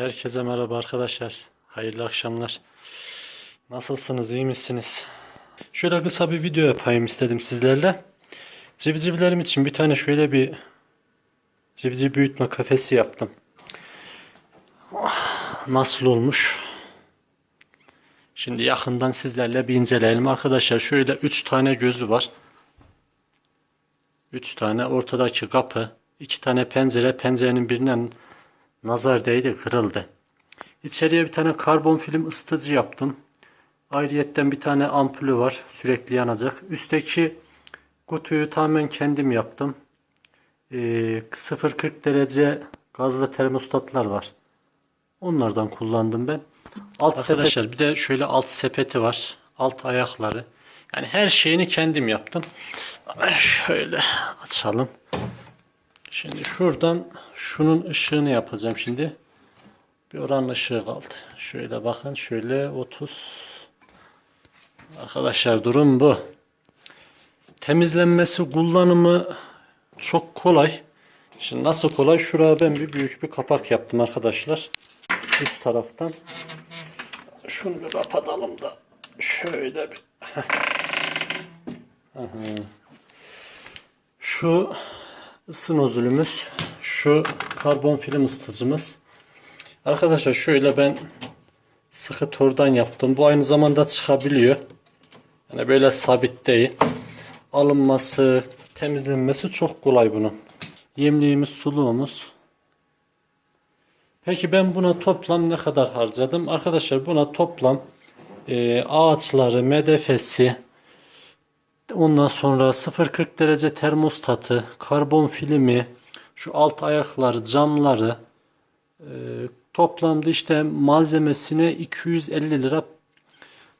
Herkese merhaba arkadaşlar. Hayırlı akşamlar. Nasılsınız? iyi misiniz? Şöyle kısa bir video yapayım istedim sizlerle. Civcivlerim için bir tane şöyle bir civciv büyütme kafesi yaptım. Ah, Nasıl olmuş? Şimdi yakından sizlerle bir inceleyelim arkadaşlar. Şöyle 3 tane gözü var. 3 tane ortadaki kapı, 2 tane pencere, pencerenin birinden nazar değdi, kırıldı. İçeriye bir tane karbon film ısıtıcı yaptım. Ayrıyetten bir tane ampulü var, sürekli yanacak. Üstteki kutuyu tamamen kendim yaptım. Ee, 0-40 derece gazlı termostatlar var. Onlardan kullandım ben. Alt Arkadaşlar bir de şöyle alt sepeti var. Alt ayakları. Yani her şeyini kendim yaptım. Şöyle açalım. Şimdi şuradan şunun ışığını yapacağım şimdi. Bir oranın ışığı kaldı. Şöyle bakın şöyle 30. Arkadaşlar durum bu. Temizlenmesi kullanımı çok kolay. Şimdi nasıl kolay? Şuraya ben bir büyük bir kapak yaptım arkadaşlar. Üst taraftan. Şunu bir kapatalım da şöyle bir. Şu ısı nozülümüz, şu karbon film ısıtıcımız. Arkadaşlar şöyle ben sıkı tordan yaptım. Bu aynı zamanda çıkabiliyor. Yani böyle sabit değil. Alınması, temizlenmesi çok kolay bunun. Yemliğimiz, suluğumuz. Peki ben buna toplam ne kadar harcadım? Arkadaşlar buna toplam e, ağaçları, medefesi, Ondan sonra 0-40 derece termostatı, karbon filmi, şu alt ayakları, camları e, toplamda işte malzemesine 250 lira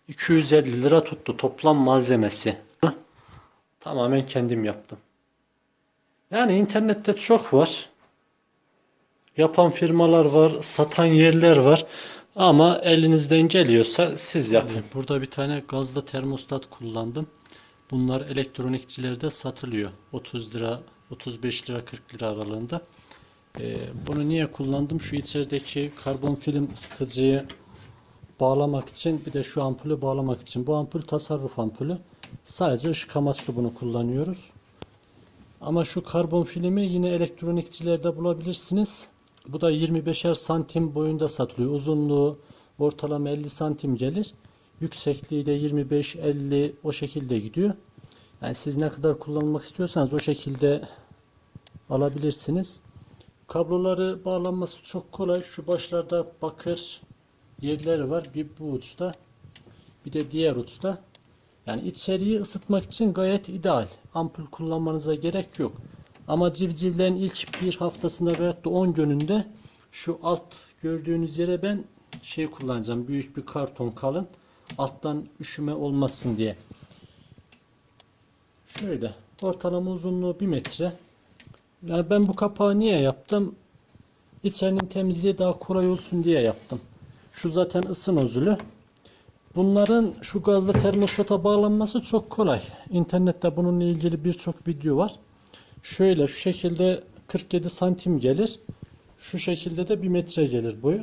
250 lira tuttu toplam malzemesi. Tamamen kendim yaptım. Yani internette çok var. Yapan firmalar var, satan yerler var. Ama elinizden geliyorsa siz yapın. Burada bir tane gazlı termostat kullandım. Bunlar elektronikçilerde satılıyor. 30 lira, 35 lira, 40 lira aralığında. Ee, bunu niye kullandım? Şu içerideki karbon film ısıtıcıyı bağlamak için bir de şu ampulü bağlamak için. Bu ampul tasarruf ampulü. Sadece ışık amaçlı bunu kullanıyoruz. Ama şu karbon filmi yine elektronikçilerde bulabilirsiniz. Bu da 25'er santim boyunda satılıyor. Uzunluğu ortalama 50 santim gelir. Yüksekliği de 25-50 o şekilde gidiyor. Yani siz ne kadar kullanmak istiyorsanız o şekilde alabilirsiniz. Kabloları bağlanması çok kolay. Şu başlarda bakır yerleri var. Bir bu uçta bir de diğer uçta. Yani içeriği ısıtmak için gayet ideal. Ampul kullanmanıza gerek yok. Ama civcivlerin ilk bir haftasında veyahut da 10 gününde şu alt gördüğünüz yere ben şey kullanacağım. Büyük bir karton kalın alttan üşüme olmasın diye. Şöyle ortalama uzunluğu 1 metre. Yani ben bu kapağı niye yaptım? İçerinin temizliği daha kolay olsun diye yaptım. Şu zaten ısı nozülü. Bunların şu gazlı termostata bağlanması çok kolay. İnternette bununla ilgili birçok video var. Şöyle şu şekilde 47 santim gelir. Şu şekilde de 1 metre gelir boyu.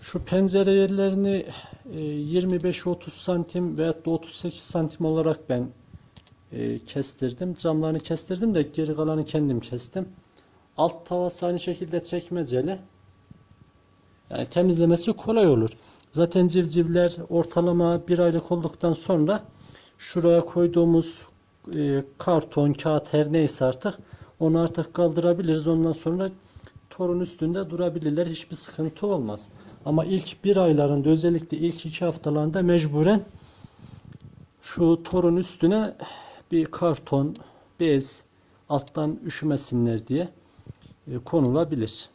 Şu pencere yerlerini 25-30 santim veya da 38 santim olarak ben e, kestirdim. Camlarını kestirdim de geri kalanı kendim kestim. Alt tavası aynı şekilde çekmeceli. Yani temizlemesi kolay olur. Zaten civcivler ortalama bir aylık olduktan sonra şuraya koyduğumuz e, karton, kağıt her neyse artık onu artık kaldırabiliriz. Ondan sonra torun üstünde durabilirler. Hiçbir sıkıntı olmaz. Ama ilk bir aylarında özellikle ilk iki haftalarında mecburen şu torun üstüne bir karton, bez alttan üşümesinler diye e, konulabilir.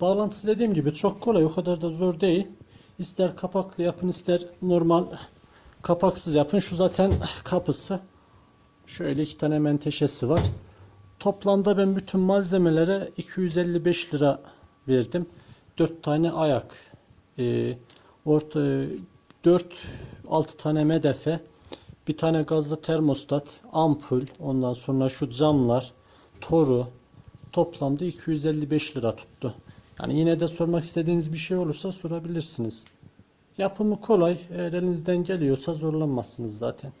Bağlantısı dediğim gibi çok kolay. O kadar da zor değil. İster kapaklı yapın ister normal kapaksız yapın. Şu zaten kapısı. Şöyle iki tane menteşesi var. Toplamda ben bütün malzemelere 255 lira verdim. 4 tane ayak, e, orta 4 6 tane medefe, bir tane gazlı termostat, ampul, ondan sonra şu camlar, toru toplamda 255 lira tuttu. Yani yine de sormak istediğiniz bir şey olursa sorabilirsiniz. Yapımı kolay. Eğer elinizden geliyorsa zorlanmazsınız zaten.